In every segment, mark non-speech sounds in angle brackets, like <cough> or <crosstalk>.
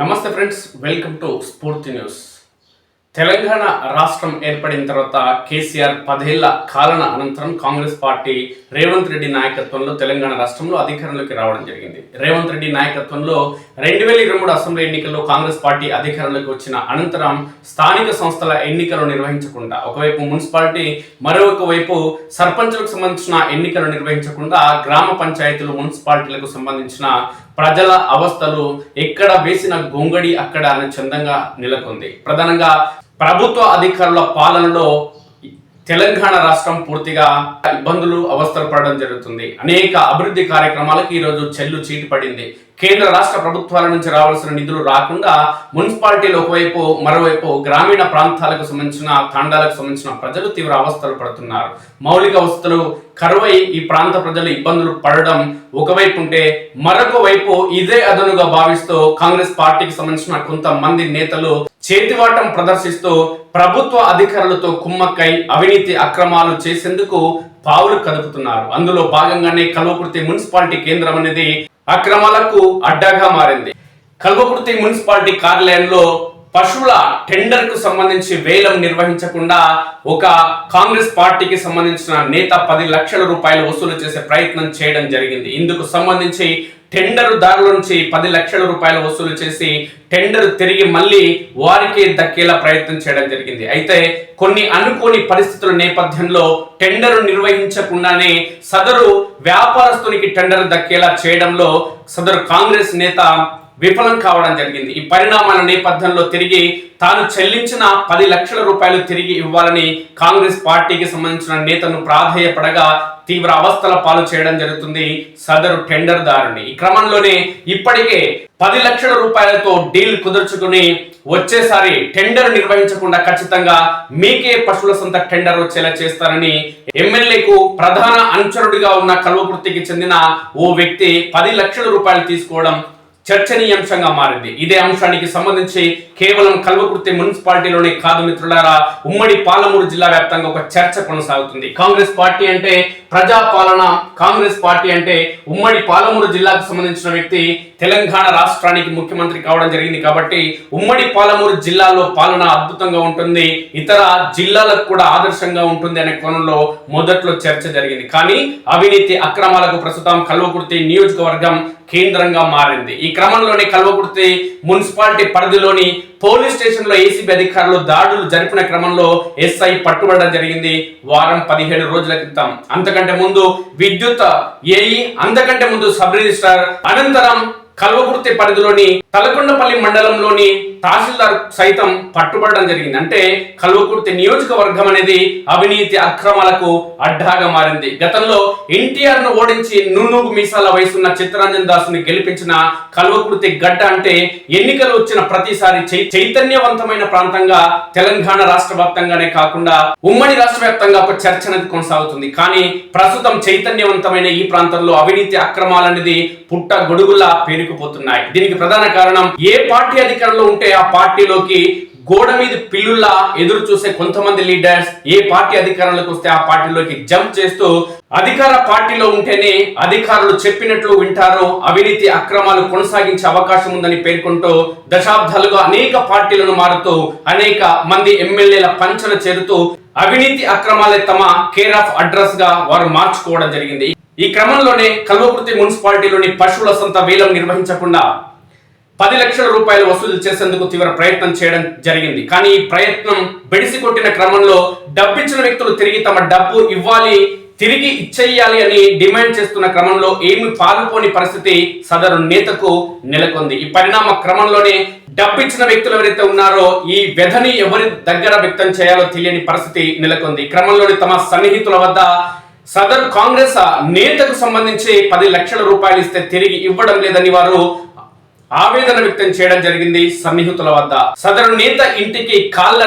నమస్తే friends welcome to Sphoorthi news. Telangana రాష్ట్రం ఏర్పడిన తర్వాత కేసీఆర్ పదేళ్ళ కాలన అనంతరం కాంగ్రెస్ పార్టీ రేవంత్ రెడ్డి నాయకత్వంలో తెలంగాణ రాష్ట్రంలో అధికారంలోకి రావడం జరిగింది. రేవంత్ రెడ్డి నాయకత్వంలో రెండు వేల ఇరవై మూడు అసెంబ్లీ ఎన్నికల్లో కాంగ్రెస్ పార్టీ అధికారంలోకి వచ్చిన అనంతరం స్థానిక సంస్థల ఎన్నికలు నిర్వహించకుండా ఒకవైపు మున్సిపాలిటీ మరొక వైపు సర్పంచులకు సంబంధించిన ఎన్నికలు నిర్వహించకుండా గ్రామ పంచాయతీలు మున్సిపాలిటీలకు సంబంధించిన ప్రజల అవస్థలు ఎక్కడ వేసిన గొంగడి అక్కడ అని చందంగా నెలకొంది. ప్రధానంగా ప్రభుత్వ అధికారుల పాలనలో తెలంగాణ రాష్ట్రం పూర్తిగా ఇబ్బందులు అవస్థలు పడడం జరుగుతుంది. అనేక అభివృద్ధి కార్యక్రమాలకు ఈరోజు చెల్లు చీటి పడింది. కేంద్ర రాష్ట్ర ప్రభుత్వాల నుంచి రావాల్సిన నిధులు రాకుండా మున్సిపాలిటీలు ఒకవైపు మరోవైపు గ్రామీణ ప్రాంతాలకు సంబంధించిన తాండాలకు సంబంధించిన ప్రజలు తీవ్ర అవస్థలు పడుతున్నారు. మౌలిక వసతులు కరువై ఈ ప్రాంత ప్రజలు ఇబ్బందులు పడడం ఒకవైపు ఉంటే మరొక వైపు ఇదే అదనుగా భావిస్తూ కాంగ్రెస్ పార్టీకి సంబంధించిన కొంతమంది నేతలు చేతివాటం ప్రదర్శిస్తూ ప్రభుత్వ అధికారులతో కుమ్మక్కై అవినీతి అక్రమాలు చేసేందుకు పావులు కదుపుతున్నారు. అందులో భాగంగానే కల్వకుర్తి మున్సిపాలిటీ కేంద్రం అనేది అక్రమాలకు అడ్డాగా మారింది. కల్వకుర్తి మున్సిపాలిటీ కార్యాలయంలో పశువుల టెండర్కు సంబంధించి వేలం నిర్వహించకుండా ఒక కాంగ్రెస్ పార్టీకి సంబంధించిన నేత పది లక్షల రూపాయలు వసూలు చేసే ప్రయత్నం చేయడం జరిగింది. ఇందుకు సంబంధించి టెండర్ దారుల నుంచి పది లక్షల రూపాయలు వసూలు చేసి టెండర్ తిరిగి మళ్ళీ వారికి దక్కేలా ప్రయత్నం చేయడం జరిగింది. అయితే కొన్ని అనుకోని పరిస్థితుల నేపథ్యంలో టెండర్ నిర్వహించకుండానే సదరు వ్యాపారస్తునికి టెండర్ దక్కేలా చేయడంలో సదరు కాంగ్రెస్ నేత విఫలం కావడం జరిగింది. ఈ పరిణామాల నేపథ్యంలో తిరిగి తాను చెల్లించిన పది లక్షల రూపాయలు తిరిగి ఇవ్వాలని కాంగ్రెస్ పార్టీకి సంబంధించిన నేతను ప్రాధేయపడగా తీవ్ర అవస్థల పాలు చేయడం జరుగుతుంది సదరు టెండర్ దారుని. ఈ క్రమంలోనే ఇప్పటికే పది లక్షల రూపాయలతో డీల్ కుదుర్చుకుని వచ్చేసారి టెండర్ నిర్వహించకుండా ఖచ్చితంగా మీకే పశువుల సొంత టెండర్ వచ్చేలా చేస్తారని ఎమ్మెల్యేకు ప్రధాన అనుచరుడిగా ఉన్న కల్వకృతికి చెందిన ఓ వ్యక్తి పది లక్షల రూపాయలు తీసుకోవడం చర్చనీయాంశంగా మారింది. ఇదే అంశానికి సంబంధించి కేవలం కల్వకుర్తి మున్సిపాలిటీలోనే కాదు మిత్రులారా ఉమ్మడి పాలమూరు జిల్లా వ్యాప్తంగా ఒక చర్చ కొనసాగుతుంది. కాంగ్రెస్ పార్టీ అంటే ప్రజా పాలన కాంగ్రెస్ పార్టీ అంటే ఉమ్మడి పాలమూరు జిల్లాకు సంబంధించిన వ్యక్తి తెలంగాణ రాష్ట్రానికి ముఖ్యమంత్రి కావడం జరిగింది కాబట్టి ఉమ్మడి పాలమూరు జిల్లాలో పాలన అద్భుతంగా ఉంటుంది. ఇతర జిల్లాలకు కూడా ఆదర్శంగా ఉంటుంది అనే కోణంలో మొదట్లో చర్చ జరిగింది. కానీ అవినీతి అక్రమాలకు ప్రస్తుతం కల్వకుర్తి నియోజకవర్గం కేంద్రంగా మారింది. ఈ క్రమంలోనే కల్వకుర్తి మున్సిపాలిటీ పరిధిలోని పోలీస్ స్టేషన్లో ఏసీబీ అధికారులు దాడులు జరిపిన క్రమంలో ఎస్ఐ పట్టుబడడం జరిగింది. వారం పదిహేడు రోజుల క్రితం. అంతకంటే ముందు విద్యుత్ ఏఈ అంతకంటే ముందు సబ్ రిజిస్ట్రార్ అనంతరం కల్వకుర్తి పరిధిలోని తలకొండపల్లి మండలంలోని తహసీల్దార్ సైతం పట్టుబడడం జరిగింది. అంటే కల్వకుర్తి నియోజకవర్గం అనేది అవినీతి అక్రమాలకు అడ్డాగా మారింది. గతంలో ఎన్టీఆర్ను ఓడించి నున్నూగు మీసాల వయసున్న చిత్తరంజన్ దాసుని గెలిపించిన కల్వకుర్తి గడ్డ అంటే ఎన్నికలు వచ్చిన ప్రతిసారి చైతన్యవంతమైన ప్రాంతంగా తెలంగాణ రాష్ట్ర వ్యాప్తంగానే కాకుండా ఉమ్మడి రాష్ట్ర వ్యాప్తంగా ఒక చర్చ అనేది కొనసాగుతుంది. కానీ ప్రస్తుతం చైతన్యవంతమైన ఈ ప్రాంతంలో అవినీతి అక్రమాలనేది పుట్ట గొడుగులా పేరుకుపోతున్నాయి. దీనికి ప్రధాన కారణం కారణం? ఏ పార్టీ అధికారంలో ఉంటే ఆ పార్టీలోకి గోడ మీద పిల్లుల్లా ఎదురు చూసే కొంతమంది లీడర్స్ ఏ పార్టీ అధికారంలోకి వస్తే ఆ పార్టీలోకి జంప్ చేస్తూ అధికార పార్టీలో ఉంటేనే అధికారులు చెప్పినట్లు వింటారు అవినీతి అక్రమాలు కొనసాగించే అవకాశం ఉందని పేర్కొంటూ దశాబ్దాలుగా అనేక పార్టీలను మారుతూ అనేక మంది ఎమ్మెల్యేల పంచన చేరుతూ అవినీతి అక్రమాలే తమ కేర్ ఆఫ్ అడ్రస్గా వారు మార్చుకోవడం జరిగింది. ఈ క్రమంలోనే కల్వకుర్తి మున్సిపాలిటీలోని పశువుల సొంత వేలం నిర్వహించకుండా పది లక్షల రూపాయలు వసూలు చేసేందుకు తీవ్ర ప్రయత్నం చేయడం జరిగింది. కానీ ఈ ప్రయత్నం బెడిసి కొట్టిన క్రమంలో డబ్బిచ్చిన వ్యక్తులు తిరిగి తమ డబ్బు ఇవ్వాలి తిరిగి ఇచ్చేయాలి అని డిమాండ్ చేస్తున్న క్రమంలో ఏమి పాల్పోని పరిస్థితి సదరు నేతకు నెలకొంది. ఈ పరిణామ క్రమంలోనే డబ్బిచ్చిన వ్యక్తులు ఎవరైతే ఉన్నారో ఈ వ్యధని ఎవరి దగ్గర వ్యక్తం చేయాలో తెలియని పరిస్థితి నెలకొంది. క్రమంలోని తమ సన్నిహితుల వద్ద సదరు కాంగ్రెస్ నేతకు సంబంధించి పది లక్షల రూపాయలు ఇస్తే తిరిగి ఇవ్వడం లేదని వారు ఆవేదన వ్యక్తం చేయడం జరిగింది సన్నిహితుల వద్ద. సదరు నేత ఇంటికి కాళ్ళ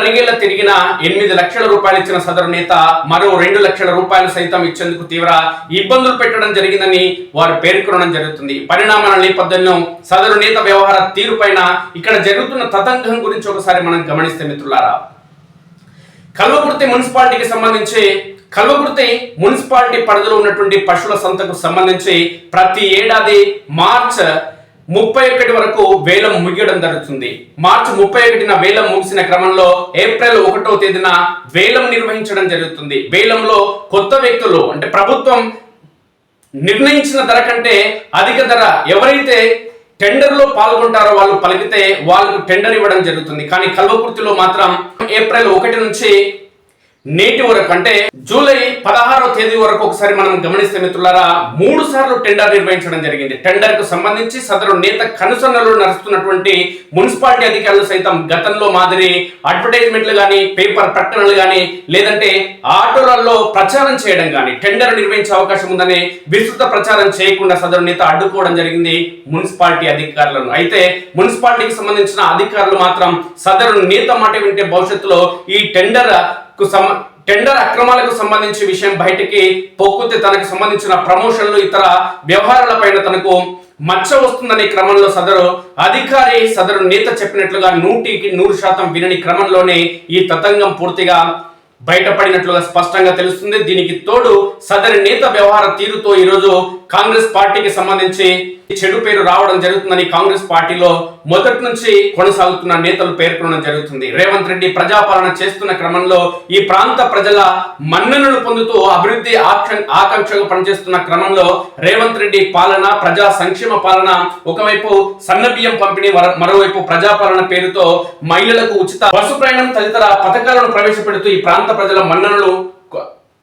తిరిగిన ఎనిమిది లక్షల రూపాయలు ఇచ్చిన సదరు నేత మరో రెండు లక్షల రూపాయలు సైతం ఇచ్చేందుకు తీవ్ర ఇబ్బందులు పెట్టడం జరిగిందని వారు పేర్కొనడం జరుగుతుంది. పరిణామాల నేపథ్యంలో సదరు నేత వ్యవహార తీరుపైన ఇక్కడ జరుగుతున్న తతంగం గురించి ఒకసారి మనం గమనిస్తే మిత్రులారా. కల్వకుర్తి మున్సిపాలిటీకి సంబంధించి కల్వకుర్తి మున్సిపాలిటీ పరిధిలో ఉన్నటువంటి పశువుల సంతకు సంబంధించి ప్రతి ఏడాది మార్చ్ ముప్పై ఒకటి వరకు వేలం ముగియడం జరుగుతుంది. మార్చి ముప్పై ఒకటిన వేలం ముగిసిన క్రమంలో ఏప్రిల్ ఒకటో తేదీన వేలం నిర్వహించడం జరుగుతుంది. వేలంలో కొత్త వ్యక్తులు అంటే ప్రభుత్వం నిర్ణయించిన ధర కంటే అధిక ధర ఎవరైతే టెండర్లో పాల్గొంటారో వాళ్ళు పలికితే వాళ్ళకు టెండర్ ఇవ్వడం జరుగుతుంది. కానీ కల్వకుర్తిలో మాత్రం ఏప్రిల్ ఒకటి నుంచి నేటి వరకు అంటే జూలై పదహారో తేదీ వరకు ఒకసారి మనం గమనిస్తే మిత్రులారా మూడు సార్లు టెండర్ నిర్వహించడం జరిగింది. టెండర్కు సంబంధించి సదరు నేత కనుసన్నలు నడుస్తున్నటువంటి మున్సిపాలిటీ అధికారులు సైతం గతంలో మాదిరి అడ్వర్టైజ్మెంట్లు కానీ పేపర్ ప్రకటనలు కానీ లేదంటే ఆటోలలో ప్రచారం చేయడం కానీ టెండర్ నిర్వహించే అవకాశం ఉందని విస్తృత ప్రచారం చేయకుండా సదరు నేత అడ్డుకోవడం జరిగింది మున్సిపాలిటీ అధికారులను. అయితే మున్సిపాలిటీకి సంబంధించిన అధికారులు మాత్రం సదరు నేత మాట వింటే భవిష్యత్తులో ఈ టెండర్ టెండర్ అక్రమాలకు సంబంధించి విషయం బయటికి పొక్కుతే తనకు సంబంధించిన ప్రమోషన్లు ఇతర వ్యవహారాలపైన తనకు మచ్చ వస్తుందనే క్రమంలో సదరు అధికారి సదరు నేత చెప్పినట్లుగా నూటికి నూరు శాతం వినని క్రమంలోనే ఈ తతంగం పూర్తిగా బయటపడినట్లుగా స్పష్టంగా తెలుస్తుంది. దీనికి తోడు సదరి నేత వ్యవహార తీరుతో ఈరోజు కాంగ్రెస్ పార్టీకి సంబంధించి చెడు పేరు రావడం జరుగుతుందని కాంగ్రెస్ పార్టీలో మొదటి నుంచి కొనసాగుతున్న నేతలు పేర్కొనడం జరుగుతుంది. రేవంత్ రెడ్డి ప్రజాపాలన చేస్తున్న క్రమంలో ఈ ప్రాంత ప్రజల మన్ననలు పొందుతూ అభివృద్ధి ఆక్ష- ఆకాంక్షగా పనిచేస్తున్న క్రమంలో రేవంత్ రెడ్డి పాలన ప్రజా సంక్షేమ పాలన ఒకవైపు సన్నబియ్యం పంపిణీ మరోవైపు ప్రజాపాలన పేరుతో మహిళలకు ఉచిత బస్సు ప్రయాణం తదితర పథకాలను ప్రవేశపెడుతూ ఈ ప్రాంత ప్రజల మన్ననలు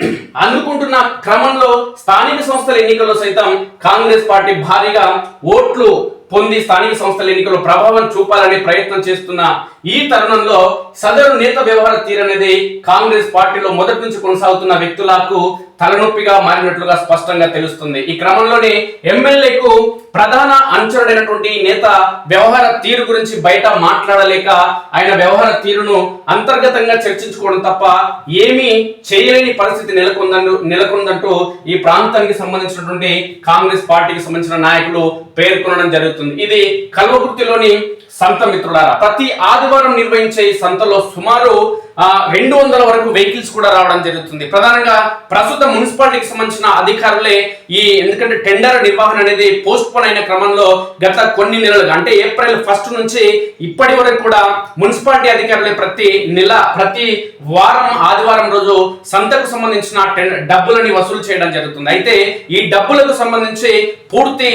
అనుకుంటున్న అందుకుంటున్న క్రమంలో స్థానిక సంస్థల ఎన్నికల్లో సైతం కాంగ్రెస్ పార్టీ భారీగా ఓట్లు పొంది స్థానిక సంస్థల ఎన్నికల్లో ప్రభావం చూపాలనే ప్రయత్నం చేస్తున్న ఈ తరుణంలో సదరు నేత వ్యవహార తీరనేది కాంగ్రెస్ పార్టీలో మొదటి నుంచి కొనసాగుతున్న వ్యక్తులకు తలనొప్పిగా మారినట్లుగా స్పష్టంగా తెలుస్తుంది. ఈ క్రమంలోనే ఎమ్మెల్యేకు ప్రధాన అనుచరుడైనటువంటి నేత వ్యవహార తీరు గురించి బయట మాట్లాడలేక ఆయన వ్యవహార తీరును అంతర్గతంగా చర్చించుకోవడం తప్ప ఏమీ చేయలేని పరిస్థితి నెలకొందని నెలకొందంటూ ఈ ప్రాంతానికి సంబంధించినటువంటి కాంగ్రెస్ పార్టీకి సంబంధించిన నాయకులు పేర్కొనడం జరుగుతుంది. ఇది కల్వకుర్తిలోని సంత మిత్రులారా ప్రతి ఆదివారం నిర్వహించే ఈ సంతలో సుమారు రెండు వందల వరకు వెహికల్స్ కూడా రావడం జరుగుతుంది. ప్రధానంగా ప్రస్తుత మున్సిపాలిటీకి సంబంధించిన అధికారులే ఈ ఎందుకంటే టెండర్ నిర్వహణ అనేది పోస్ట్ పోన్ అయిన క్రమంలో గత కొన్ని నెలలుగా అంటే ఏప్రిల్ ఫస్ట్ నుంచి ఇప్పటి వరకు కూడా మున్సిపాలిటీ అధికారులే ప్రతి నెల ప్రతి వారం ఆదివారం రోజు సంతకు సంబంధించిన టెన్ డబ్బులని వసూలు చేయడం జరుగుతుంది. అయితే ఈ డబ్బులకు సంబంధించి పూర్తి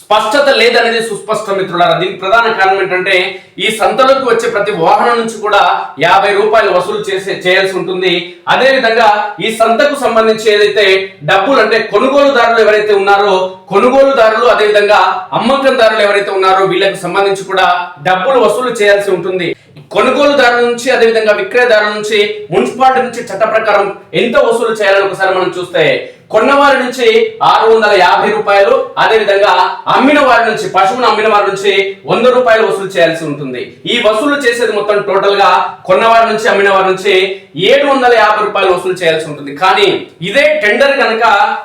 స్పష్టత లేదనేది సుస్పష్ట మిత్రులారా. దీనికి ప్రధాన కారణం ఏంటంటే ఈ సంతలోకి వచ్చే ప్రతి వాహనం నుంచి కూడా యాభై రూపాయలు వసూలు చేసే చేయాల్సి ఉంటుంది. అదేవిధంగా ఈ సంతకు సంబంధించి ఏదైతే డబ్బులు అంటే కొనుగోలుదారులు ఎవరైతే ఉన్నారో కొనుగోలుదారులు అదే విధంగా అమ్మకందారులు ఎవరైతే ఉన్నారో వీళ్ళకి సంబంధించి కూడా డబ్బులు వసూలు చేయాల్సి ఉంటుంది. కొనుగోలుదారుల నుంచి అదే విధంగా విక్రయదారుల నుంచి మున్సిపాలిటీ నుంచి చట్ట ప్రకారం ఎంత వసూలు చేయాలని ఒకసారి మనం చూస్తే కొన్నవారి నుంచి ఆరు వందల యాభై రూపాయలు అదే విధంగా అమ్మిన వారి నుంచి పశువును అమ్మిన వారి నుంచి వంద రూపాయలు వసూలు చేయాల్సి ఉంటుంది. ఈ వసూలు చేసేది మొత్తం టోటల్గా కొన్నవారి నుంచి అమ్మిన వారి నుంచి ఏడు వందల యాభై రూపాయలు వసూలు చేయాల్సి ఉంటుంది. కానీ ఇదే టెండర్ కనుక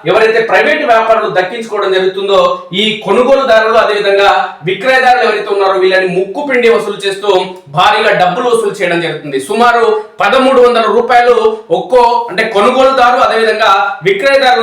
ఎవరైతే ప్రైవేట్ వ్యాపారులు దక్కించుకోవడం జరుగుతుందో ఈ కొనుగోలుదారులు అదే విధంగా విక్రయదారులు ఎవరైతే ఉన్నారో వీళ్ళని ముక్కు పిండి వసూలు చేస్తూ భారీగా డబ్బులు వసూలు చేయడం జరుగుతుంది. సుమారు పదమూడు వందల రూపాయలు ఒక్కో అంటే కొనుగోలుదారు అదే విధంగా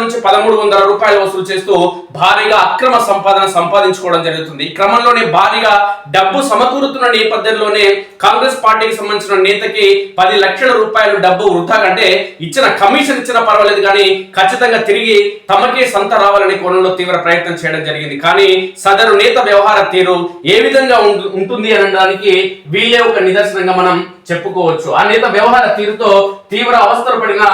నుంచి పదమూడు వందల రూపాయలు వసూలు చేస్తూ భారీగా అక్రమ సంపాదన సంపాదించుకోవడం జరుగుతుంది. ఈ క్రమంలోనే భారీగా డబ్బు సమకూరుతున్న నేపథ్యంలోనే కాంగ్రెస్ పార్టీకి సంబంధించిన నేతకి పది లక్షల రూపాయలు డబ్బు వృధా కంటే ఇచ్చిన కమిషన్ ఇచ్చిన పర్వాలేదు కానీ ఖచ్చితంగా తిరిగి తమకే సంత రావాలనే కోణంలో తీవ్ర ప్రయత్నం చేయడం జరిగింది. కానీ సదరు నేత వ్యవహార తీరు ఏ విధంగా ఉంటుంది అనడానికి వీళ్ళే ఒక నిదర్శనంగా మనం చెప్పుకోవచ్చు. ఆ నేత వ్యవహార తీరుతో తీవ్ర అవస్థలు పడిన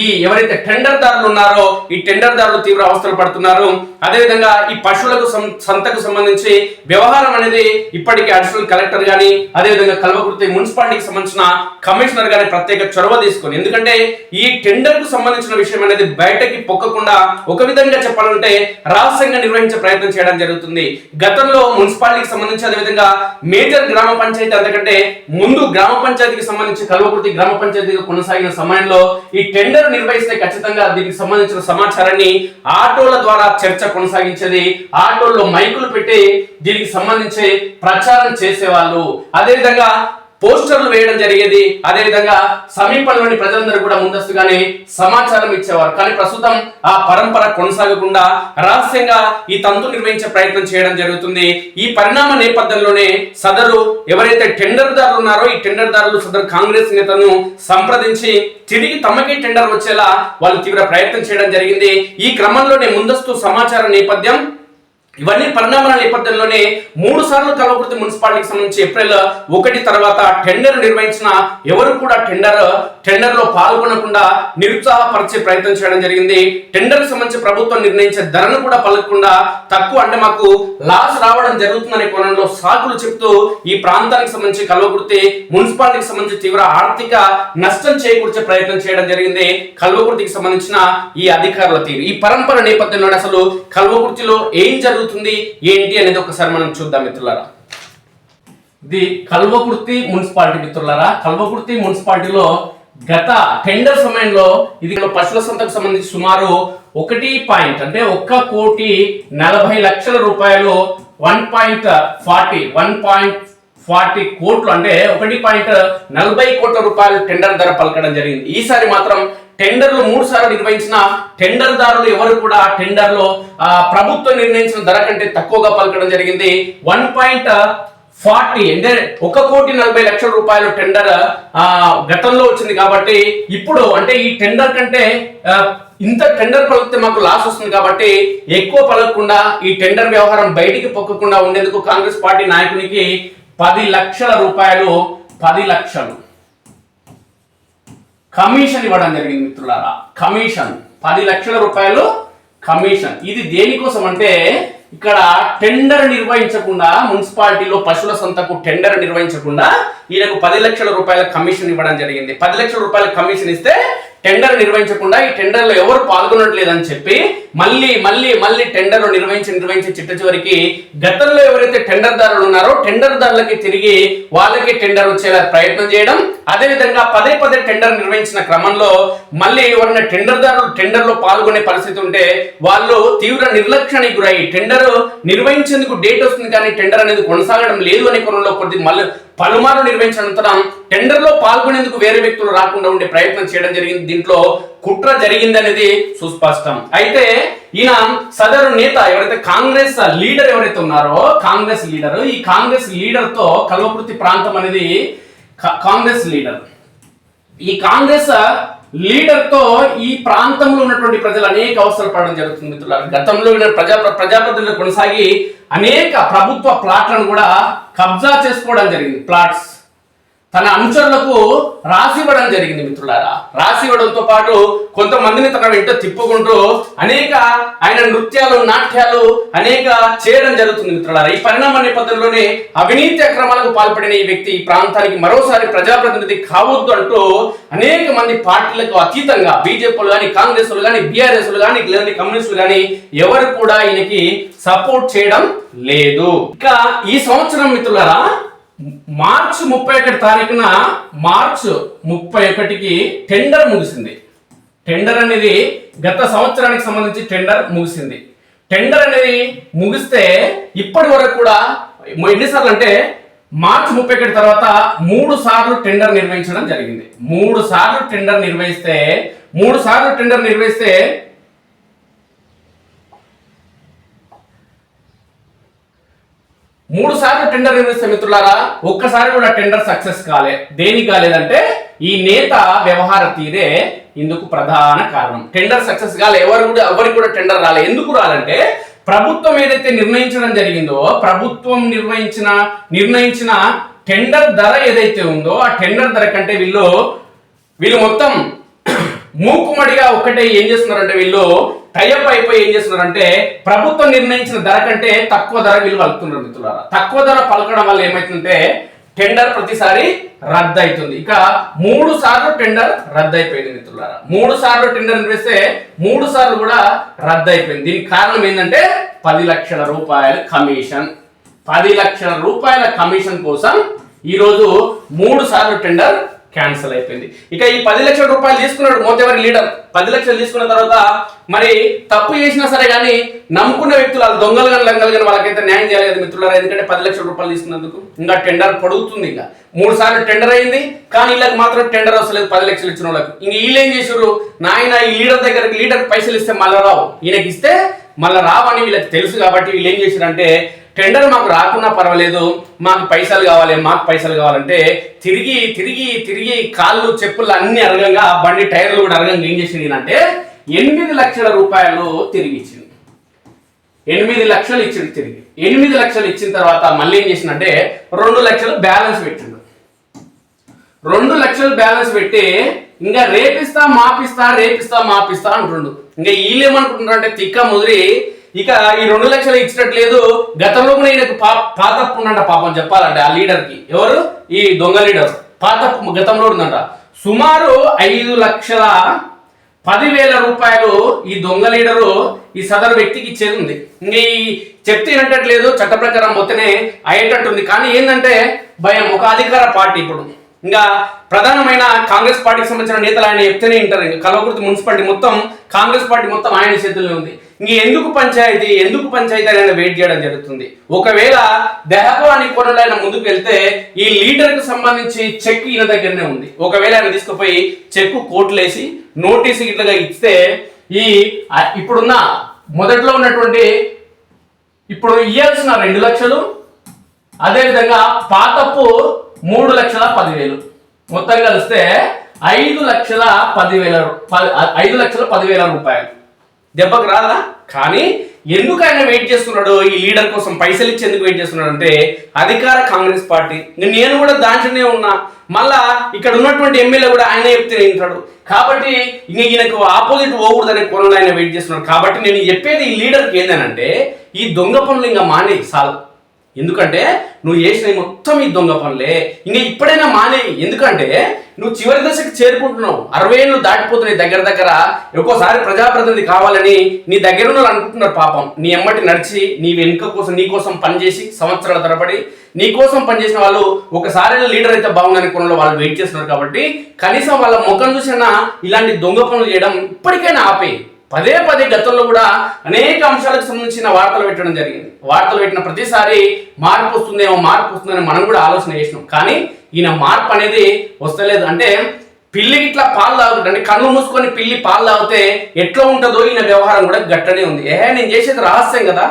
ఈ ఎవరైతే టెండర్ దారులు ఉన్నారో ఈ టెండర్ దారులు తీవ్ర అవస్థలు పడుతున్నారు. అదేవిధంగా ఈ పశువులకు సంతకు సంబంధించి వ్యవహారం అనేది ఇప్పటికే అడిషనల్ కలెక్టర్ గాని అదేవిధంగా కల్వకుర్తి మున్సిపాలిటీకి సంబంధించిన కమిషనర్ గాని ప్రత్యేక చొరవ తీసుకొని ఎందుకంటే ఈ టెండర్కు సంబంధించిన విషయం అనేది బయటకి పొక్కకుండా ఒక విధంగా చెప్పాలంటే రహస్యంగా నిర్వహించే ప్రయత్నం చేయడం జరుగుతుంది. గతంలో మున్సిపాలిటీకి సంబంధించి అదేవిధంగా మేజర్ గ్రామ పంచాయతీ అంతకంటే ముందు గ్రామ పంచాయతీకి సంబంధించి కల్వకుర్తి గ్రామ పంచాయతీగా కొనసాగిన సమయంలో ఈ టెండర్ నిర్వహిస్తే ఖచ్చితంగా దీనికి సంబంధించిన సమాచారాన్ని ఆటోల ద్వారా చర్చ కొనసాగించేది ఆటోల్లో మైకులు పెట్టి దీనికి సంబంధించి ప్రచారం చేసేవాళ్ళు. అదేవిధంగా పోస్టర్లు వేయడం జరిగేది. అదేవిధంగా సమీపంలోని ప్రజలందరూ కూడా ముందస్తుగానే సమాచారం ఇచ్చేవారు. కానీ ప్రస్తుతం ఆ పరంపర కొనసాగకుండా రహస్యంగా ఈ తంతు నిర్వహించే ప్రయత్నం చేయడం జరుగుతుంది. ఈ పరిణామ నేపథ్యంలోనే సదరు ఎవరైతే టెండర్దారులు ఉన్నారో ఈ టెండర్దారులు సదరు కాంగ్రెస్ నేతను సంప్రదించి తిరిగి తమకే టెండర్ వచ్చేలా వాళ్ళు తీవ్ర ప్రయత్నం చేయడం జరిగింది. ఈ క్రమంలోనే ముందస్తు సమాచార నేపథ్యం ఇవన్నీ పరిణామాల నేపథ్యంలోనే మూడు సార్లు కల్వకుర్తి మున్సిపాలిటీకి సంబంధించి ఏప్రిల్ ఒకటి తర్వాత టెండర్ నిర్వహించిన ఎవరు కూడా టెండర్ టెండర్లో పాల్గొనకుండా నిరుత్సాహపరిచే ప్రయత్నం చేయడం జరిగింది. టెండర్ సంబంధించి ప్రభుత్వం నిర్ణయించే ధరను కూడా పలకకుండా తక్కువ అంటే మాకు లాస్ రావడం జరుగుతుందనే కోణంలో సాకులు చెప్తూ ఈ ప్రాంతానికి సంబంధించి కల్వకుర్తి మున్సిపాలిటీకి సంబంధించి తీవ్ర ఆర్థిక నష్టం చేకూర్చే ప్రయత్నం చేయడం జరిగింది. కల్వకుర్తికి సంబంధించిన ఈ అధికారుల తీరు. ఈ పరంపర నేపథ్యంలో అసలు కల్వకుర్తిలో ఏం జరుగుతుంది? ఏంటి అనేది ఒకసారి మనం చూద్దాం మిత్రులారా. ది కల్వకుర్తి మున్సిపాలిటీ మిత్రులారా. కల్వకుర్తి మున్సిపాలిటీలో గత టెండర్ సమయంలో ఇది పశువుల సంతకు సంబంధించి సుమారు ఒకటి పాయింట్ అంటే ఒక్క కోటి నలభై లక్షల రూపాయలు one point forty one point forty కోట్లు అంటే ఒకటి పాయింట్ నలభై కోట్ల రూపాయలు టెండర్ ధర పలకడం జరిగింది. ఈసారి మాత్రం టెండర్లు మూడు సార్లు నిర్వహించిన టెండర్ దారులు ఎవరు కూడా టెండర్లో ప్రభుత్వం నిర్ణయించిన ధర కంటే తక్కువగా పలకడం జరిగింది. వన్ పాయింట్ ఫార్టీ అంటే ఒక కోటి నలభై లక్షల రూపాయలు టెండర్ ఆ గతంలో వచ్చింది కాబట్టి ఇప్పుడు అంటే ఈ టెండర్ కంటే ఇంత టెండర్ పలికితే మాకు లాస్ వస్తుంది కాబట్టి ఎక్కువ పలకకుండా ఈ టెండర్ వ్యవహారం బయటికి పొక్కకుండా ఉండేందుకు కాంగ్రెస్ పార్టీ నాయకునికి పది లక్షల రూపాయలు పది లక్షలు. కమిషన్ ఇవ్వడం జరిగింది మిత్రులారా. కమిషన్. పది లక్షల రూపాయలు కమిషన్. ఇది దేనికోసం అంటే ఇక్కడ టెండర్ నిర్వహించకుండా మున్సిపాలిటీలో పశువుల సంతకు టెండర్ నిర్వహించకుండా ఈయనకు పది లక్షల రూపాయల కమిషన్ ఇవ్వడం జరిగింది. పది లక్షల రూపాయల కమిషన్ ఇస్తే టెండర్ నిర్వహించకుండా ఈ టెండర్లో ఎవరు పాల్గొనట్లేదని చెప్పి మళ్ళీ మళ్ళీ మళ్ళీ టెండర్ నిర్వహించి నిర్వహించి చిట్ట చివరికి గతంలో ఎవరైతే టెండర్ దారులు ఉన్నారో టెండర్ దారులకి తిరిగి వాళ్ళకి టెండర్ వచ్చేలా ప్రయత్నం చేయడం అదే విధంగా పదే పదే టెండర్ నిర్వహించిన క్రమంలో మళ్ళీ ఎవరైనా టెండర్ దారులు టెండర్లో పాల్గొనే పరిస్థితి ఉంటే వాళ్ళు తీవ్ర నిర్లక్ష్యానికి గురై టెండర్ నిర్వహించేందుకు డేట్ వస్తుంది కానీ టెండర్ అనేది కొనసాగడం లేదు అనే కోణంలో కొద్ది మళ్ళీ పలుమార్లు నిర్వహించిన అనంతరం టెండర్లో పాల్గొనేందుకు వేరే వ్యక్తులు రాకుండా ఉండే ప్రయత్నం చేయడం జరిగింది. దీంట్లో కుట్ర జరిగిందనేది సుస్పష్టం. అయితే ఈయన సదరు నేత ఎవరైతే కాంగ్రెస్ లీడర్ ఎవరైతే ఉన్నారో కాంగ్రెస్ లీడర్ ఈ కాంగ్రెస్ లీడర్తో కల్వకృతి ప్రాంతం అనేది కా- కాంగ్రెస్ లీడర్. ఈ కాంగ్రెస్ లీడర్తో ఈ ప్రాంతంలో ఉన్నటువంటి ప్రజలు అనేక అవసరాలు పడడం జరుగుతుంది మిత్రులారు. గతంలో ఉన్న ప్రజా ప్రజాప్రతినిధులు కొనసాగి అనేక ప్రభుత్వ ప్లాట్లను కూడా కబ్జా చేసుకోవడం జరిగింది. ప్లాట్స్. తన అనుచరులకు రాసి ఇవ్వడం జరిగింది మిత్రులారా. రాసి ఇవ్వడంతో పాటు కొంతమందిని తన వెంట తిప్పుకుంటూ అనేక ఆయన నృత్యాలు నాట్యాలు అనేక చేయడం జరుగుతుంది మిత్రులారా. ఈ పరిణామ నేపథ్యంలోనే అవినీతి అక్రమాలకు పాల్పడిన ఈ వ్యక్తి ఈ ప్రాంతానికి మరోసారి ప్రజాప్రతినిధి కావద్దు అంటూ అనేక మంది పార్టీలకు అతీతంగా బీజేపీలు కానీ కాంగ్రెస్లు కానీ బీఆర్ఎస్లు కానీ లేదంటే కమ్యూనిస్టులు కానీ ఎవరు కూడా ఈయనకి సపోర్ట్ చేయడం లేదు. ఇక ఈ సంవత్సరం మిత్రులారా మార్చ్ ముప్పై ఒకటి తారీఖున మార్చ్ ముప్పై ఒకటికి టెండర్ ముగిసింది. టెండర్ అనేది గత సంవత్సరానికి సంబంధించి టెండర్ ముగిసింది. టెండర్ అనేది ముగిస్తే ఇప్పటి వరకు కూడా ఎన్నిసార్లు అంటే మార్చి ముప్పై ఒకటి తర్వాత మూడు సార్లు టెండర్ నిర్వహించడం జరిగింది. మూడు సార్లు టెండర్ నిర్వహిస్తే మూడు సార్లు టెండర్ నిర్వహిస్తే మూడు సార్లు టెండర్ నిర్వహిస్తే మిత్రులారా ఒక్కసారి కూడా టెండర్ సక్సెస్ కాలే. దేనికి కాలేదంటే ఈ నేత వ్యవహార తీరే ఇందుకు ప్రధాన కారణం. టెండర్ సక్సెస్ కాలే ఎవరు కూడా ఎవరికి కూడా టెండర్ రాలే. ఎందుకు రాలంటే ప్రభుత్వం ఏదైతే నిర్ణయించడం జరిగిందో ప్రభుత్వం నిర్వహించిన నిర్ణయించిన టెండర్ ధర ఏదైతే ఉందో ఆ టెండర్ ధర కంటే వీళ్ళు వీళ్ళు మొత్తం <clears throat> మూకుమడిగా ఒక్కటే ఏం చేస్తున్నారంటే వీళ్ళు టైఅప్ అయిపోయి ఏం చేస్తున్నారంటే ప్రభుత్వం నిర్ణయించిన ధర కంటే తక్కువ ధర విలువ పలుకుతున్నారు మిత్రులారా. తక్కువ ధర పలకడం వల్ల ఏమైతుందంటే టెండర్ ప్రతిసారి రద్దు అవుతుంది ఇక మూడు సార్లు టెండర్ రద్దు అయిపోయింది మిత్రులారా. మూడు సార్లు టెండర్ వేస్తే మూడు సార్లు కూడా రద్దు అయిపోయింది దీనికి కారణం ఏంటంటే పది లక్షల రూపాయల కమిషన్. పది లక్షల రూపాయల కమిషన్ కోసం ఈరోజు మూడు సార్లు టెండర్ క్యాన్సిల్ అయిపోయింది. ఇక ఈ పది లక్షల రూపాయలు తీసుకున్నాడు మోతేవారి లీడర్. పది లక్షలు తీసుకున్న తర్వాత మరి తప్పు చేసినా సరే కానీ నమ్ముకున్న వ్యక్తులు వాళ్ళు దొంగలు కానీ లంగలు కానీ వాళ్ళకైతే న్యాయం చేయాలి కదా మిత్రులారా. ఎందుకంటే పది లక్షల రూపాయలు తీసుకున్నందుకు ఇంకా టెండర్ పడుతుంది ఇంకా. మూడు సార్లు టెండర్ అయింది కానీ వీళ్ళకి మాత్రం టెండర్ వస్తలేదు పది లక్షలు ఇచ్చిన వాళ్ళకి. ఇంక వీళ్ళు ఏం చేసారు నాయన ఈ లీడర్ దగ్గరికి లీడర్ పైసలు ఇస్తే మళ్ళీ రావు. ఈయనకి ఇస్తే మళ్ళీ రావని వీళ్ళకి తెలుసు కాబట్టి వీళ్ళు ఏం చేశారంటే టెండర్ మాకు రాకున్నా పర్వాలేదు మాకు పైసలు కావాలి మాకు పైసలు కావాలంటే తిరిగి తిరిగి తిరిగి కాళ్ళు చెప్పులు అన్ని అరగంగా బండి టైర్లు కూడా అరగంగా ఏం చేసింది అంటే ఎనిమిది లక్షల రూపాయలు తిరిగి ఇచ్చింది ఎనిమిది లక్షలు ఇచ్చిండు తిరిగి. ఎనిమిది లక్షలు ఇచ్చిన తర్వాత మళ్ళీ ఏం చేసిందంటే రెండు లక్షలు బ్యాలెన్స్ పెట్టిండు. రెండు లక్షలు బ్యాలెన్స్ పెట్టి ఇంకా రేపిస్తా మాపిస్తా రేపిస్తా మాపిస్తా అంటుండు. ఇంకా వీళ్ళు ఏమనుకుంటున్నారు అంటే తిక్క ముదిరి ఇక ఈ రెండు లక్షలు ఇచ్చినట్లేదు. గతంలో కూడా ఈయనకు పా పాతప్పు ఉందంట పాపం చెప్పాలంటే ఆ లీడర్కి ఎవరు? ఈ దొంగ లీడర్ పాతప్పు గతంలో ఉందంట. సుమారు ఐదు లక్షల పదివేల రూపాయలు ఈ దొంగ లీడరు ఈ సదరు వ్యక్తికి ఇచ్చేది ఉంది. ఇంక ఈ చెప్తే వినట్లేదు చట్ట ప్రకారం పోతేనే అయ్యేటట్టుంది. కానీ ఏంటంటే భయం ఒక అధికార పార్టీ ఇప్పుడు. ఇంకా ప్రధానమైన కాంగ్రెస్ పార్టీకి సంబంధించిన నేతలు ఆయన చెప్తేనే వింటారు ఇంకా కల్వకుర్తి మున్సిపాలిటీ మొత్తం కాంగ్రెస్ పార్టీ మొత్తం ఆయన చేతుల్లో ఉంది. ఇంక ఎందుకు పంచాయతీ ఎందుకు పంచాయతీ అని ఆయన వెయిట్ చేయడం జరుగుతుంది. ఒకవేళ దెహబో అని కొనలో ఆయన ముందుకు వెళ్తే ఈ లీడర్కు సంబంధించి చెక్ ఈయన దగ్గరనే ఉంది. ఒకవేళ ఆయన తీసుకుపోయి చెక్ కోట్లేసి నోటీసు ఇట్లాగా ఇస్తే ఈ ఇప్పుడున్న మొదట్లో ఉన్నటువంటి ఇప్పుడు ఇవ్వాల్సిన రెండు లక్షలు అదేవిధంగా పాతప్పు మూడు లక్షల పదివేలు. మొత్తం కలిస్తే ఐదు లక్షల పదివేల ప- ఐదు లక్షల పదివేల రూపాయలు. దెబ్బకు రాదా? కానీ ఎందుకు ఆయన వెయిట్ చేస్తున్నాడు? ఈ లీడర్ కోసం పైసలు ఇచ్చి ఎందుకు వెయిట్ చేస్తున్నాడు అంటే అధికార కాంగ్రెస్ పార్టీ. నేను కూడా దాంట్లోనే ఉన్నా. మళ్ళా ఇక్కడ ఉన్నటువంటి ఎమ్మెల్యే కూడా ఆయన చెప్తే వింటాడు. కాబట్టి ఇంక ఈయనకు ఆపోజిట్ పోకూడదనే కోణంలో ఆయన వెయిట్ చేస్తున్నాడు. కాబట్టి నేను చెప్పేది ఈ లీడర్కి ఏంటంటే ఈ దొంగ పనులు ఇంకా మానే చాలు. ఎందుకంటే నువ్వు చేసిన మొత్తం ఈ దొంగ పనులే ఇంకా ఇప్పుడైనా మానే ఎందుకంటే నువ్వు చివరి దశకు చేరుకుంటున్నావు. అరవై ఏళ్ళు దాటిపోతున్నాయి దగ్గర దగ్గర. ఒక్కోసారి ప్రజాప్రతినిధి కావాలని నీ దగ్గర ఉన్న అనుకుంటున్నారు పాపం. నీ ఎమ్మటి నడిచి నీ వెనుక కోసం నీ కోసం పనిచేసి సంవత్సరాల తరబడి నీ కోసం పనిచేసిన వాళ్ళు ఒకసారి లీడర్ అయితే బాగుందని కొనలో వాళ్ళు వెయిట్ చేస్తున్నారు కాబట్టి కనీసం వాళ్ళ ముఖం చూసినా ఇలాంటి దొంగ పనులు చేయడం ఇప్పటికైనా ఆపేయి. పదే పదే గతంలో కూడా అనేక అంశాలకు సంబంధించిన వార్తలు పెట్టడం జరిగింది. వార్తలు పెట్టిన ప్రతిసారి మార్పు వస్తుందేమో మార్పు వస్తుందని మనం కూడా ఆలోచన చేసినాం. కానీ ఈయన మార్పు అనేది వస్తలేదు. అంటే పిల్లి ఇట్లా పాలు తాగుతుంది అంటే కళ్ళు మూసుకొని పిల్లి పాలు తాగితే ఎట్లా ఉంటుందో ఈయన వ్యవహారం కూడా గట్టనే ఉంది. ఏ నేను చేసేది రహస్యం కదా.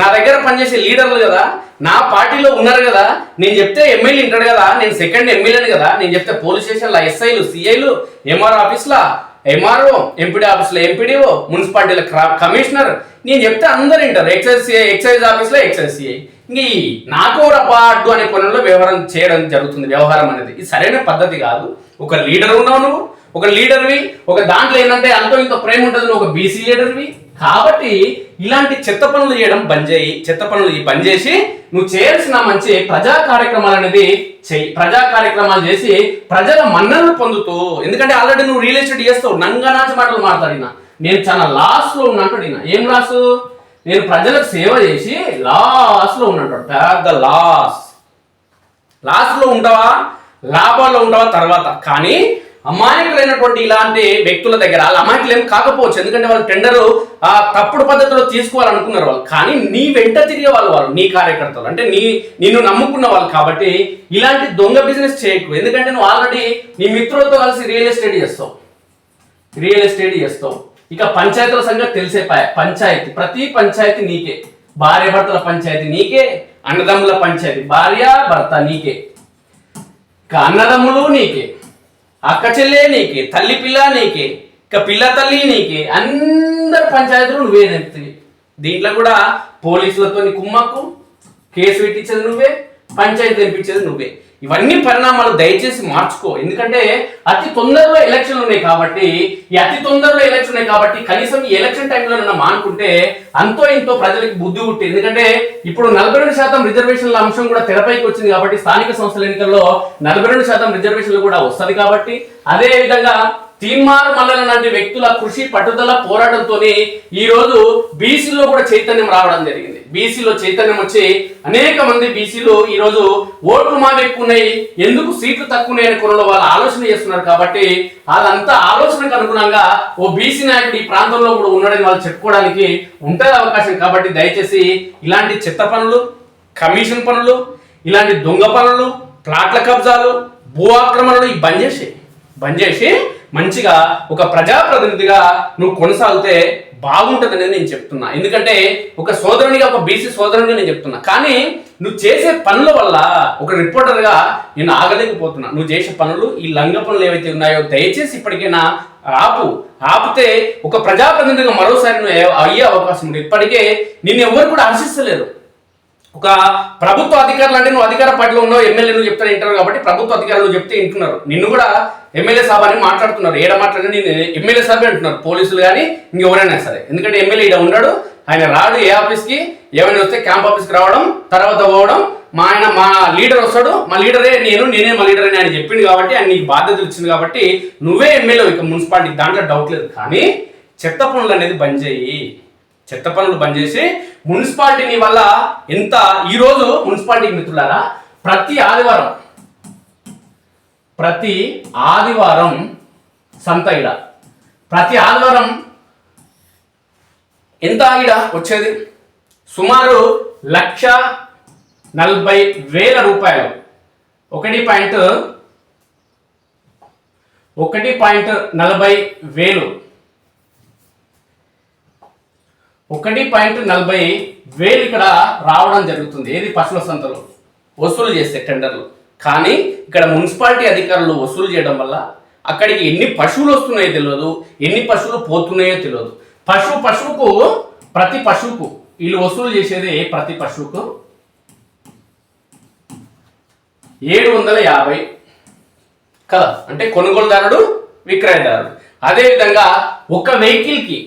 నా దగ్గర పనిచేసే లీడర్లు కదా. నా పార్టీలో ఉన్నారు కదా. నేను చెప్తే ఎమ్మెల్యే ఉంటాడు కదా. నేను సెకండ్ ఎమ్మెల్యేని కదా. నేను చెప్తే పోలీస్ స్టేషన్లో ఎస్ఐలు సిఐలు ఎంఆర్ ఆఫీస్లో ఎంఆర్ఓ ఎంపీడీ ఆఫీస్లో ఎంపీడీఓ మున్సిపాలిటీల కమిషనర్? నేను చెప్తే అందరు వింటారు. ఎక్సైజ్ ఎక్సైజ్ ఆఫీస్లో ఎక్సైజ్ సిఐ ఇంక ఈ నాకు రపాటు అనే కొనంలో వ్యవహారం చేయడం జరుగుతుంది. వ్యవహారం అనేది ఇది సరైన పద్ధతి కాదు. ఒక లీడర్ ఉన్నావు నువ్వు. ఒక లీడర్వి. ఒక దాంట్లో ఏంటంటే అంతో ఇంత ప్రేమ ఉంటుంది. నువ్వు ఒక బీసీ లీడర్వి. కాబట్టి ఇలాంటి చెత్త పనులు చేయడం బంద్ చేయి చెత్త పనులు బంద్ చేసి నువ్వు చేయాల్సిన మంచి ప్రజా కార్యక్రమాలు అనేది చెయ్యి ప్రజా కార్యక్రమాలు చేసి ప్రజల మన్ననలు పొందుతూ ఎందుకంటే ఆల్రెడీ నువ్వు రియల్ ఎస్టేట్ చేస్తావు నంగనాచి మాటలు మాట్లాడినా. నేను చాలా లాస్లో ఉన్నట్టు ఏం లాస్ నేను ప్రజలకు సేవ చేసి లాస్లో పెద్ద లాస్ లాస్ట్లో ఉంటావా? లాభాల్లో ఉంటావా? తర్వాత. కానీ అమాయకులైనటువంటి ఇలాంటి వ్యక్తుల దగ్గర వాళ్ళ అమాయకులు ఏం కాకపోవచ్చు. ఎందుకంటే వాళ్ళు టెండర్ ఆ తప్పుడు పద్ధతిలో తీసుకోవాలనుకున్నారు వాళ్ళు. కానీ నీ వెంట తిరిగే వాళ్ళు వాళ్ళు నీ కార్యకర్తలు. అంటే నీ నిన్ను నమ్ముకున్న వాళ్ళు కాబట్టి ఇలాంటి దొంగ బిజినెస్ చేయకు. ఎందుకంటే నువ్వు ఆల్రెడీ నీ మిత్రులతో కలిసి రియల్ ఎస్టేట్ చేస్తావు. రియల్ ఎస్టేట్ చేస్తావు. ఇక పంచాయతీల సంగతి తెలిసే పాయ పంచాయతీ. ప్రతి పంచాయతీ నీకే. భార్య భర్తల పంచాయతీ నీకే అన్నదమ్ముల పంచాయతీ. భార్య భర్త నీకే. ఇక అన్నదమ్ములు నీకే. అక్క చెల్లె నీకే తల్లి పిల్ల నీకే ఇక పిల్ల తల్లి నీకే అందరు పంచాయతీలు నువ్వే నెప్తుంది దీంట్లో కూడా పోలీసులతో కుమ్మక్కు కేసు పెట్టించేది నువ్వే పంచాయతీ తెప్పించేది నువ్వే. ఇవన్నీ పరిణామాలు దయచేసి మార్చుకో. ఎందుకంటే అతి తొందరలో ఎలక్షన్లు ఉన్నాయి కాబట్టి ఈ అతి తొందరలో ఎలక్షన్ ఉన్నాయి కాబట్టి కనీసం ఈ ఎలక్షన్ టైంలో నన్ను మానుకుంటే అంతో ఇంతో ప్రజలకు బుద్ధి పుట్టి ఎందుకంటే ఇప్పుడు నలభై రెండు శాతం రిజర్వేషన్ల అంశం కూడా తెరపైకి వచ్చింది కాబట్టి స్థానిక సంస్థల ఎన్నికల్లో నలభై రెండు శాతం రిజర్వేషన్లు కూడా వస్తుంది కాబట్టి అదే విధంగా తీన్మార్ మల్లన లాంటి వ్యక్తుల కృషి పట్టుదల పోరాటంతోనే ఈ రోజు బీసీలో కూడా చైతన్యం రావడం జరిగింది. బీసీలో చైతన్యం వచ్చి అనేక మంది బీసీలు ఈరోజు ఓట్లు మా ఎక్కువ ఉన్నాయి ఎందుకు సీట్లు తక్కువ ఉన్నాయని కొనలో వాళ్ళు ఆలోచన చేస్తున్నారు కాబట్టి అదంతా ఆలోచనకు అనుగుణంగా ఓ బీసీ నాయకుడు ఈ ప్రాంతంలో కూడా ఉన్నాడని వాళ్ళు చెప్పుకోవడానికి ఉంటుంది అవకాశం కాబట్టి దయచేసి ఇలాంటి చెత్త పనులు కమిషన్ పనులు ఇలాంటి దొంగ పనులు ప్లాట్ల కబ్జాలు భూ ఆక్రమణలు ఇవి బంద్ చేసి బంద్ చేసి మంచిగా ఒక ప్రజాప్రతినిధిగా నువ్వు కొనసాగితే బాగుంటుందని నేను చెప్తున్నా. ఎందుకంటే ఒక సోదరునిగా ఒక బీసీ సోదరునిగా నేను చెప్తున్నా. కానీ నువ్వు చేసే పనుల వల్ల ఒక రిపోర్టర్గా నేను ఆగలేకపోతున్నా. నువ్వు చేసే పనులు ఈ లంగ పనులు ఏవైతే ఉన్నాయో దయచేసి ఇప్పటికైనా ఆపు. ఆపితే ఒక ప్రజాప్రతినిధిగా మరోసారి నువ్వు అయ్యే- అవకాశం ఉంది. ఇప్పటికే నిన్ను ఎవరు కూడా హర్షిస్తలేరు. ఒక ప్రభుత్వ అధికారులు అంటే నువ్వు అధికార పార్టీలో ఉన్నావు ఎమ్మెల్యే నువ్వు చెప్తాను వింటారు కాబట్టి ప్రభుత్వ అధికారులు చెప్తే వింటున్నారు. నిన్ను కూడా ఎమ్మెల్యే సాబ్ అని మాట్లాడుతున్నారు. ఏడ మాట్లాడినా నేను ఎమ్మెల్యే సాబే అంటున్నారు. పోలీసులు కానీ ఇంకెవరైనా సరే. ఎందుకంటే ఎమ్మెల్యే ఇక్కడ ఉన్నాడు. ఆయన రాడు ఏ ఆఫీస్కి ఏమైనా వస్తే క్యాంప్ ఆఫీస్కి రావడం తర్వాత పోవడం. మా ఆయన మా లీడర్ వస్తాడు. మా లీడరే నేను నేనే మా లీడర్ అని ఆయన చెప్పింది కాబట్టి ఆయన నీకు బాధ్యత ఇచ్చింది కాబట్టి నువ్వే ఎమ్మెల్యే ఇక మున్సిపాలిటీ దాంట్లో డౌట్ లేదు. కానీ చెత్త పనులు అనేది బంద్ చేయి. చెత్త పనులు బంద్ చేసి మున్సిపాలిటీని వల్ల ఎంత ఈరోజు మున్సిపాలిటీ మిత్రులారా ప్రతి ఆదివారం ప్రతి ఆదివారం సంత ఈడ. ప్రతి ఆదివారం ఎంత ఇడ వచ్చేది? సుమారు లక్ష నలభై వేల రూపాయలు. ఒకటి పాయింట్ ఒకటి పాయింట్ నలభై వేలు. ఒకటి పాయింట్ నలభై వేలు ఇక్కడ రావడం జరుగుతుంది. ఏది పశువుల సంతలో? వసూలు చేస్తే టెండర్లు. కానీ ఇక్కడ మున్సిపాలిటీ అధికారులు వసూలు చేయడం వల్ల అక్కడికి ఎన్ని పశువులు వస్తున్నాయో తెలియదు ఎన్ని పశువులు పోతున్నాయో తెలియదు. పశువు పశువుకు ప్రతి పశువుకు వీళ్ళు వసూలు చేసేది ప్రతి పశువుకు? ఏడు వందల యాభై కదా అంటే కొనుగోలుదారుడు విక్రయదారుడు. అదేవిధంగా ఒక వెహికల్కి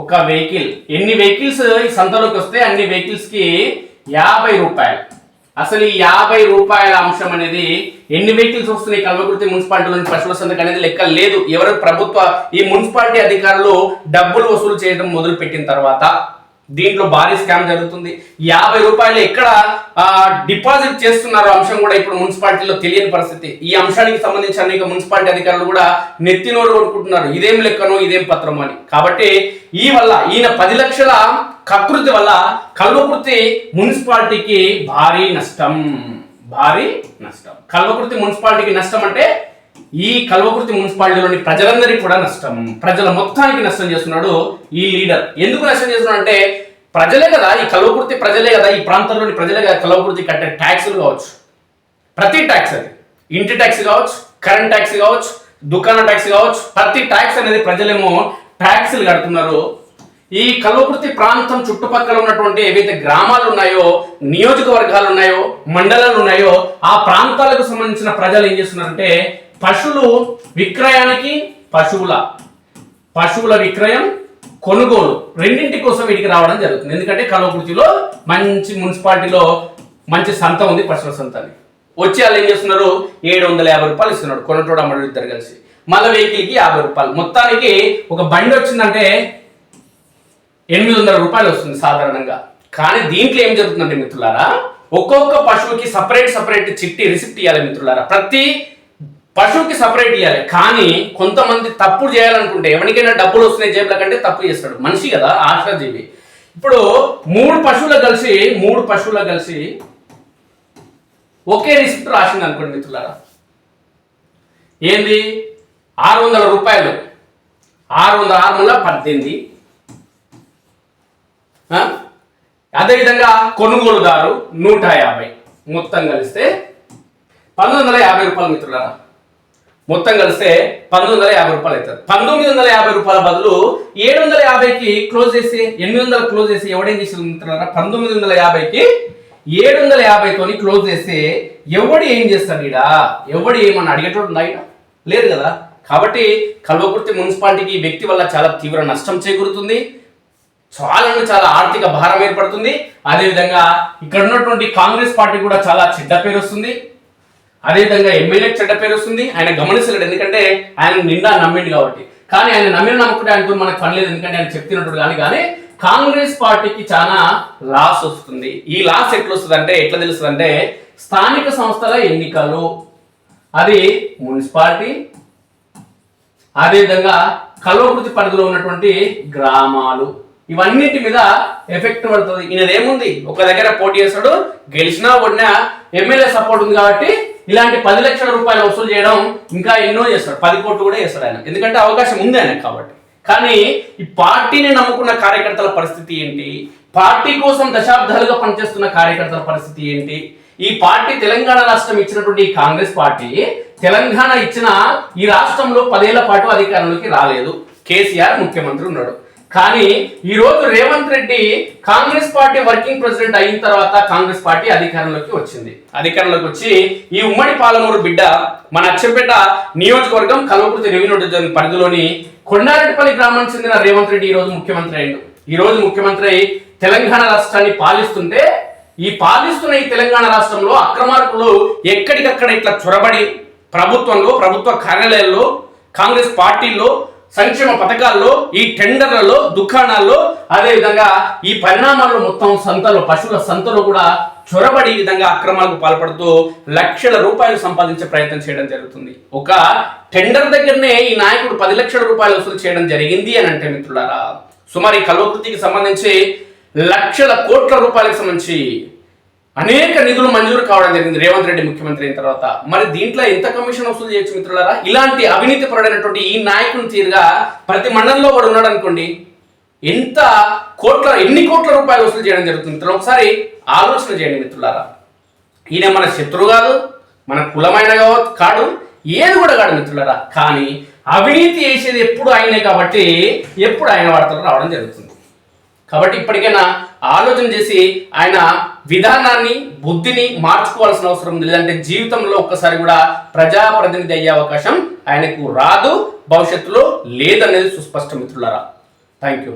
ఒక వెహికల్. ఎన్ని వెహికల్స్ ఈ సంతలోకి వస్తే అన్ని వెహికల్స్కి యాభై రూపాయలు. అసలు ఈ యాభై రూపాయల అంశం అనేది ఎన్ని వెహికల్స్ వస్తున్నాయి కల్వకుర్తి మున్సిపాలిటీలోని పశువుల సంతకం అనేది లెక్క లేదు. ఎవరు ప్రభుత్వ ఈ మున్సిపాలిటీ అధికారులు డబ్బులు వసూలు చేయడం మొదలు పెట్టిన తర్వాత దీంట్లో భారీ స్కామ్ జరుగుతుంది. యాభై రూపాయలు ఎక్కడ ఆ, డిపాజిట్ చేస్తున్నారు అంశం కూడా ఇప్పుడు మున్సిపాలిటీలో తెలియని పరిస్థితి. ఈ అంశానికి సంబంధించి అనేక మున్సిపాలిటీ అధికారులు కూడా నెత్తినోరు కొట్టుకుంటున్నారు. ఇదేం లెక్కనో ఇదేం పత్రము అని. కాబట్టి ఈ వల్ల ఈయన పది లక్షల కకృతి వల్ల కల్వకుర్తి మున్సిపాలిటీకి భారీ నష్టం. భారీ నష్టం. కల్వకుర్తి మున్సిపాలిటీకి నష్టం అంటే ఈ కల్వకుర్తి మున్సిపాలిటీలోని ప్రజలందరికీ కూడా నష్టం. ప్రజల మొత్తానికి నష్టం చేస్తున్నాడు ఈ లీడర్. ఎందుకు నష్టం చేస్తున్నాడు అంటే ప్రజలే కదా ఈ కల్వకుర్తి ప్రజలే కదా ఈ ప్రాంతంలోని ప్రజలే కదా కల్వకుర్తి కట్టే ట్యాక్సులు కావచ్చు. ప్రతి ట్యాక్స్ అది. ఇంటి ట్యాక్స్ కావచ్చు కరెంట్ ట్యాక్స్ కావచ్చు దుకాణ ట్యాక్స్ కావచ్చు ప్రతి ట్యాక్స్ అనేది ప్రజలేమో ట్యాక్సులు కడుతున్నారు. ఈ కల్వకుర్తి ప్రాంతం చుట్టుపక్కల ఉన్నటువంటి ఏవైతే గ్రామాలు ఉన్నాయో నియోజకవర్గాలు ఉన్నాయో మండలాలు ఉన్నాయో ఆ ప్రాంతాలకు సంబంధించిన ప్రజలు ఏం చేస్తున్నారంటే పశువులు విక్రయానికి పశువుల పశువుల విక్రయం కొనుగోలు రెండింటి కోసం వీటికి రావడం జరుగుతుంది. ఎందుకంటే కలవకుర్తిలో మంచి మున్సిపాలిటీలో మంచి సంత ఉంది పశువుల సంత అని వచ్చి వాళ్ళు ఏం చేస్తున్నారు? ఏడు వందల యాభై రూపాయలు ఇస్తున్నాడు కొనటోడు అమ్మడు ఇద్దరు కలిసి. మళ్ళీ వెహికల్కి యాభై రూపాయలు. మొత్తానికి ఒక బండి వచ్చిందంటే ఎనిమిది వందల రూపాయలు వస్తుంది సాధారణంగా. కానీ దీంట్లో ఏం జరుగుతుందంటే మిత్రులారా ఒక్కొక్క పశువుకి సపరేట్ సపరేట్ చిట్టి రిసిప్ట్ ఇవ్వాలి మిత్రులారా. ప్రతి పశువుకి సపరేట్ ఇవ్వాలి కానీ కొంతమంది తప్పు చేయాలనుకుంటే ఎవరికైనా డబ్బులు వస్తున్నాయి జేబుల కంటే తప్పు చేస్తాడు. మనిషి కదా ఆశ్రజీవి ఇప్పుడు మూడు పశువులు కలిసి మూడు పశువులు కలిసి ఒకే రిసిప్ట్ రాసింది అనుకోండి మిత్రులారా. ఏంది? ఆరు వందల రూపాయలు. ఆరు వందల ఆరు వందల పద్దెనిమిది. అదేవిధంగా కొనుగోలుదారు నూట యాభై. మొత్తం కలిస్తే పంతొమ్మిది వందల యాభై రూపాయలు మిత్రులారా. మొత్తం కలిస్తే పంతొమ్మిది వందల యాభై రూపాయలు అవుతుంది. పంతొమ్మిది వందల యాభై రూపాయల బదులు ఏడు వందల యాభైకి క్లోజ్ చేసి ఎనిమిది వందల క్లోజ్ చేసి ఎవడేం చేసి పంతొమ్మిది వందల యాభైకి ఏడు వందల యాభైతోని క్లోజ్ చేస్తే ఎవడు ఏం చేస్తాడు ఈడ? ఎవడు ఏమన్నా అడిగేటోడు ఉందా ఈడ? లేదు కదా. కాబట్టి కల్వకుర్తి మున్సిపాలిటీకి వ్యక్తి వల్ల చాలా తీవ్ర నష్టం చేకూరుతుంది. చాలా చాలా ఆర్థిక భారం ఏర్పడుతుంది. అదేవిధంగా ఇక్కడ ఉన్నటువంటి కాంగ్రెస్ పార్టీ కూడా చాలా చెడ్డ పేరు వస్తుంది. అదేవిధంగా ఎమ్మెల్యే చెడ్డ పేరు వస్తుంది ఆయన గమనిస్తలేడు. ఎందుకంటే ఆయన నిండా నమ్మిండు కాబట్టి. కానీ ఆయన నమ్మిన నమ్ముకుంటే ఆయనతో మనకు పనిలేదు ఎందుకంటే ఆయన చెప్తున్నట్టు కానీ కానీ కాంగ్రెస్ పార్టీకి చాలా లాస్ వస్తుంది. ఈ లాస్ ఎట్లా వస్తుంది అంటే ఎట్లా తెలుస్తుంది అంటే స్థానిక సంస్థల ఎన్నికలు. అది మున్సిపాలిటీ అదేవిధంగా కలవకృతి పరిధిలో ఉన్నటువంటి గ్రామాలు. ఇవన్నిటి మీద ఎఫెక్ట్ పడుతుంది. ఈయనదేముంది ఒక దగ్గర పోటీ చేస్తాడు గెలిచినా ఓడినా ఎమ్మెల్యే సపోర్ట్ ఉంది కాబట్టి ఇలాంటి పది లక్షల రూపాయలు వసూలు చేయడం ఇంకా ఎన్నో చేస్తాడు. పది కోట్లు కూడా చేస్తాడు ఆయన. ఎందుకంటే అవకాశం ఉంది ఆయనకు కాబట్టి. కానీ ఈ పార్టీని నమ్ముకున్న కార్యకర్తల పరిస్థితి ఏంటి? పార్టీ కోసం దశాబ్దాలుగా పనిచేస్తున్న కార్యకర్తల పరిస్థితి ఏంటి? ఈ పార్టీ తెలంగాణ రాష్ట్రం ఇచ్చినటువంటి ఈ కాంగ్రెస్ పార్టీ తెలంగాణ ఇచ్చిన ఈ రాష్ట్రంలో పదేళ్ళ పాటు అధికారంలోకి రాలేదు. కేసీఆర్ ముఖ్యమంత్రి ఉన్నాడు. కానీ ఈ రోజు Revanth Reddy Congress party working president అయిన తర్వాత కాంగ్రెస్ పార్టీ అధికారంలోకి వచ్చింది. అధికారంలోకి వచ్చి ఈ ఉమ్మడి పాలమూరు బిడ్డ మన అచ్చంపేట నియోజకవర్గం కల్వకుర్తి రెవెన్యూ డివిజన్ పరిధిలోని కొండారెడ్డిపల్లి గ్రామానికి చెందిన రేవంత్ రెడ్డి ఈ రోజు ముఖ్యమంత్రి అయ్యిండు. ఈ రోజు ముఖ్యమంత్రి అయి తెలంగాణ రాష్ట్రాన్ని పాలిస్తుంటే ఈ పాలిస్తున్న ఈ తెలంగాణ రాష్ట్రంలో అక్రమార్కులు ఎక్కడికక్కడ ఇట్లా చొరబడి ప్రభుత్వంలో ప్రభుత్వ కార్యాలయాల్లో కాంగ్రెస్ పార్టీల్లో సంక్షేమ పథకాల్లో ఈ టెండర్లలో దుకాణాల్లో అదేవిధంగా ఈ పరిణామాల్లో మొత్తం సంతలో పశువుల సంతలో కూడా చొరబడి ఈ విధంగా అక్రమాలకు పాల్పడుతూ లక్షల రూపాయలు సంపాదించే ప్రయత్నం చేయడం జరుగుతుంది. ఒక టెండర్ దగ్గరనే ఈ నాయకుడు పది లక్షల రూపాయలు వసూలు చేయడం జరిగింది అని అంటే మిత్రులారా సుమారు ఈ కల్వకృతికి సంబంధించి లక్షల కోట్ల రూపాయలకు సంబంధించి అనేక నిధులు మంజూరు కావడం జరిగింది. రేవంత్ రెడ్డి ముఖ్యమంత్రి అయిన తర్వాత. మరి దీంట్లో ఎంత కమిషన్ వసూలు చేయొచ్చు మిత్రులారా? ఇలాంటి అవినీతి పరుడైనటువంటి ఈ నాయకుని తీరుగా ప్రతి మండలంలో కూడా ఉన్నాడు అనుకోండి. ఎంత కోట్ల ఎన్ని కోట్ల రూపాయలు వసూలు చేయడం జరుగుతుంది మిత్రులు ఒకసారి ఆలోచన చేయండి మిత్రులారా. ఈయన మన శత్రువు కాదు మన కులమైన కాడు ఏది కూడా కాడు మిత్రులారా. కానీ అవినీతి చేసేది ఎప్పుడు ఆయనే కాబట్టి ఎప్పుడు ఆయన వార్తలు రావడం జరుగుతుంది. కాబట్టి ఇప్పటికైనా ఆలోచన చేసి ఆయన విధానాన్ని బుద్ధిని మార్చుకోవాల్సిన అవసరం ఉంది. లేదంటే జీవితంలో ఒక్కసారి కూడా ప్రజాప్రతినిధి అయ్యే అవకాశం ఆయనకు రాదు భవిష్యత్తులో లేదనేది సుస్పష్టం మిత్రులారా. Thank you